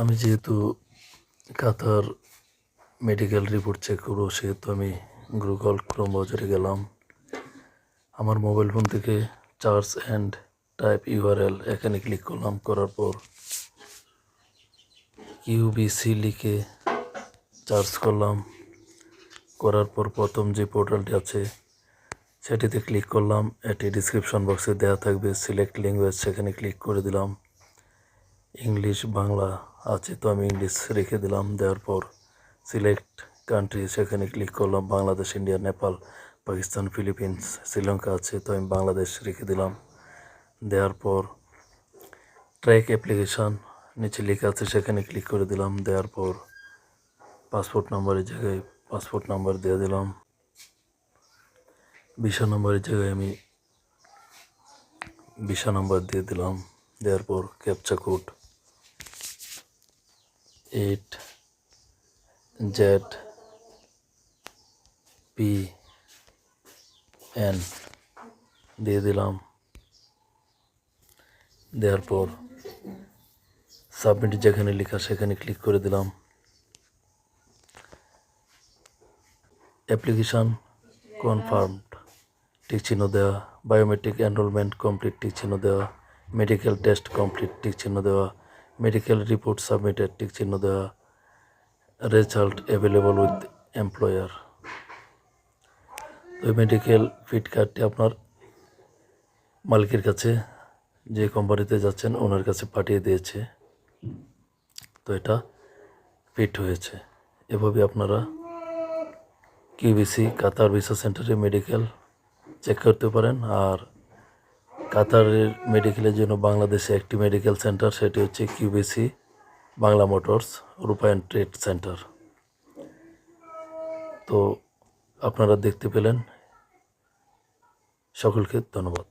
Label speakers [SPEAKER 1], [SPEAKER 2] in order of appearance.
[SPEAKER 1] আমি যেহেতু কাতার medical report check করব, সেহেতু আমি গুগল ক্রোম বাজারে গেলাম। আমার মোবাইল ফোন থেকে চার্জ অ্যান্ড টাইপ ইউআরএল এখানে ক্লিক করলাম, করার পর ইউবিসি লিখে চার্জ করলাম। করার পর প্রথম যে পোর্টালটি আছে, সেটিতে ক্লিক করলাম। এটি ডিসক্রিপশন বক্সে দেওয়া থাকবে সিলেক্ট ল্যাঙ্গুয়েজ সেখানে ক্লিক করে দিলাম। ইংলিশ, বাংলা আছে তো আমি ইংলিশ রেখে দিলাম। দেওয়ার পর সিলেক্ট কান্ট্রি সেখানে ক্লিক করলাম, বাংলাদেশ, ইন্ডিয়া, নেপাল, পাকিস্তান, ফিলিপিন্স, শ্রীলঙ্কা আছে তো আমি বাংলাদেশ রেখে দিলাম। দেওয়ার পর ট্র্যাক অ্যাপ্লিকেশান নিচে লেখা আছে, সেখানে ক্লিক করে দিলাম। দেওয়ার পর পাসপোর্ট নাম্বারের জায়গায় পাসপোর্ট নাম্বার দিয়ে দিলাম। ভিসা নাম্বারের জায়গায় আমি ভিসা নাম্বার দিয়ে দিলাম। দেওয়ার পর captcha code eight Z P N দিয়ে দিলাম। দেওয়ার পর সাবমিট যেখানে লেখা সেখানে ক্লিক করে দিলাম। অ্যাপ্লিকেশান কনফার্মড টিক চিহ্ন দেওয়া। বায়োমেট্রিক এনরোলমেন্ট কমপ্লিট টিক চিহ্ন দেওয়া। মেডিকেল টেস্ট কমপ্লিট টিক চিহ্ন দেওয়া। মেডিকেল রিপোর্ট সাবমিটেড টিক চিহ্ন দেওয়া রেজাল্ট অ্যাভেলেবল উইথ এমপ্লয়ার ওই মেডিকেল ফিট কার্ডটি আপনার মালিকের কাছে, যে কোম্পানিতে যাচ্ছেন, ওনার কাছে পাঠিয়ে দিয়েছে। তো এটা ফিট হয়েছে। এভাবে আপনারা কিউবিসি কাতার ভিসা সেন্টারে মেডিকেল চেক করতে পারেন। আর কাতারের মেডিকেলের জন্য বাংলাদেশে একটি মেডিকেল সেন্টার সেটি হচ্ছে QBC Bangla motors Rupayan trade centre. তো আপনারা দেখতে পেলেন। সকলকে ধন্যবাদ।